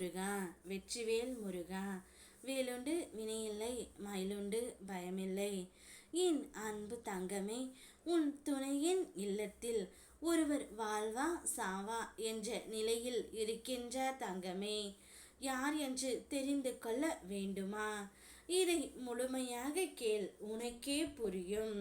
முருகா வெற்றிவேல் முருகா வேலுண்டு வினையில்லை மயிலுண்டு பயமில்லை. என் அன்பு தங்கமே உன் துணையின் இல்லத்தில் ஒருவர் வாழ்வா சாவா என்ற நிலையில் இருக்கின்ற தங்கமே யார் என்று தெரிந்து கொள்ள வேண்டுமா? இதை முழுமையாக கேள் உனக்கே புரியும்.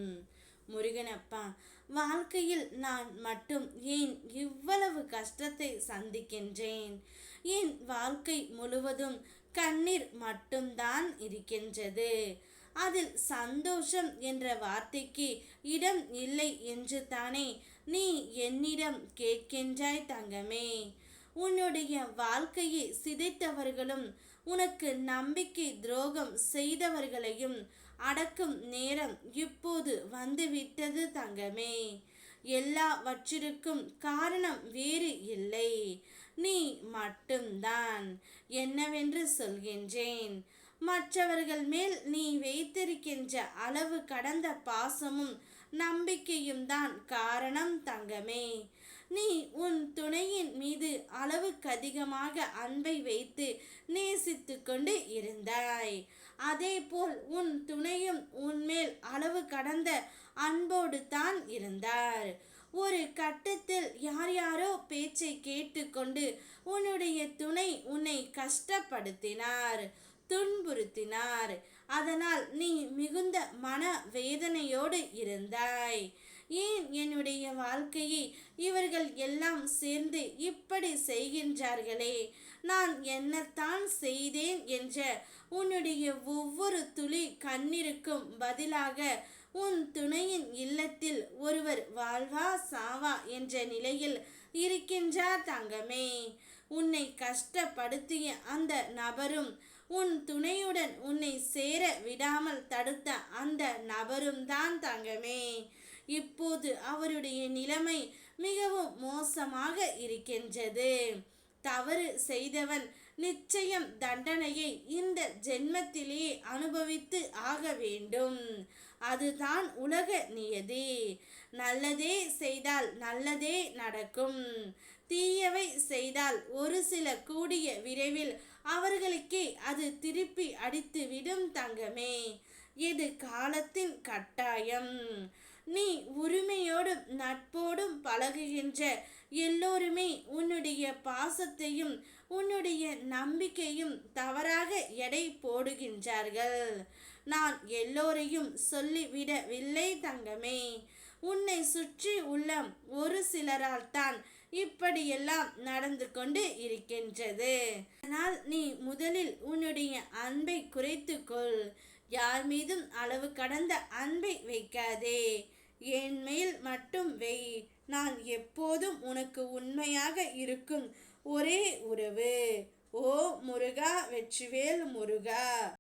முருகனப்பா வாழ்க்கையில் நான் மட்டும் ஏன் இவ்வளவு கஷ்டத்தை சந்திக்கின்றேன்? என் வாழ்க்கை முழுவதும் கண்ணீர் மட்டும்தான் இருக்கின்றது. அதில் சந்தோஷம் என்ற வார்த்தைக்கு இடம் இல்லை என்று தானே நீ என்னிடம் கேட்கின்றாய் தங்கமே. உன்னுடைய வாழ்க்கையை சிதைத்தவர்களும் உனக்கு நம்பிக்கை துரோகம் செய்தவர்களையும் அடக்கும் நேரம் இப்போது வந்துவிட்டது தங்கமே. எல்லாவற்றிற்கும் காரணம் வேறு இல்லை. நீ மட்டும்தான். என்னவென்று சொல்கின்றேன். மற்றவர்கள் மேல் நீ வைத்திருக்கின்ற அளவு கடந்த பாசமும் நம்பிக்கையும் தான் காரணம் தங்கமே. நீ உன் துணையின் மீது அளவுக்கு அதிகமாக அன்பை வைத்து நேசித்து கொண்டு இருந்தாய். அதேபோல் உன் துணையும் அன்போடு தான் இருந்தார். ஒரு கட்டத்தில் யார் யாரோ பேச்சை கேட்டுக்கொண்டு உன்னுடைய துணை உன்னை கஷ்டப்படுத்தினார் துன்புறுத்தினார். அதனால் நீ மிகுந்த மன வேதனையோடு இருந்தாய். ஏன் என்னுடைய வாழ்க்கையை இவர்கள் எல்லாம் சேர்ந்து இப்படி செய்கின்றார்களே? நான் என்னத்தான் செய்தேன் என்ற உன்னுடைய ஒவ்வொரு துளி கண்ணிருக்கும் பதிலாக உன் துணையின் இல்லத்தில் ஒருவர் வாழ்வா சாவா என்ற நிலையில் இருக்கின்றார் தங்கமே. உன்னை கஷ்டப்படுத்திய அந்த நபரும் உன் துணையுடன் உன்னை சேர விடாமல் தடுத்த அந்த நபரும் தான் தங்கமே. இப்போது அவருடைய நிலைமை மிகவும் மோசமாக இருக்கின்றது. தவறு செய்தவன் நிச்சயம் தண்டனையை இந்த ஜென்மத்திலேயே அனுபவித்து ஆக வேண்டும். அதுதான் உலக நியதி. நல்லதே செய்தால் நல்லதே நடக்கும். தீயவை செய்தால் ஒரு சில கூடிய விரைவில் அவர்களுக்கே அது திருப்பி அடித்து விடும் தங்கமே. இது காலத்தின் கட்டாயம்? நீ உரிமையோடும் நட்போடும் பழகுகின்ற எல்லோருமே உன்னுடைய பாசத்தையும் உன்னுடைய நம்பிக்கையும் தவறாக எடை போடுகின்றார்கள். நான் எல்லோரையும் சொல்லிவிடவில்லை தங்கமே. உன்னை சுற்றி உள்ள ஒரு சிலரால் தான் இப்படியெல்லாம் நடந்து கொண்டு இருக்கின்றது. ஆனால் நீ முதலில் உன்னுடைய அன்பை குறைத்துக்கொள். யார் மீதும் அளவு கடந்த அன்பை வைக்காதே. என் மேல் மட்டும் வை நான் எப்போதும் உனக்கு உண்மையாக இருக்கும். ஒரே உறவு. ஓ முருகா வெற்றிவேல் முருகா.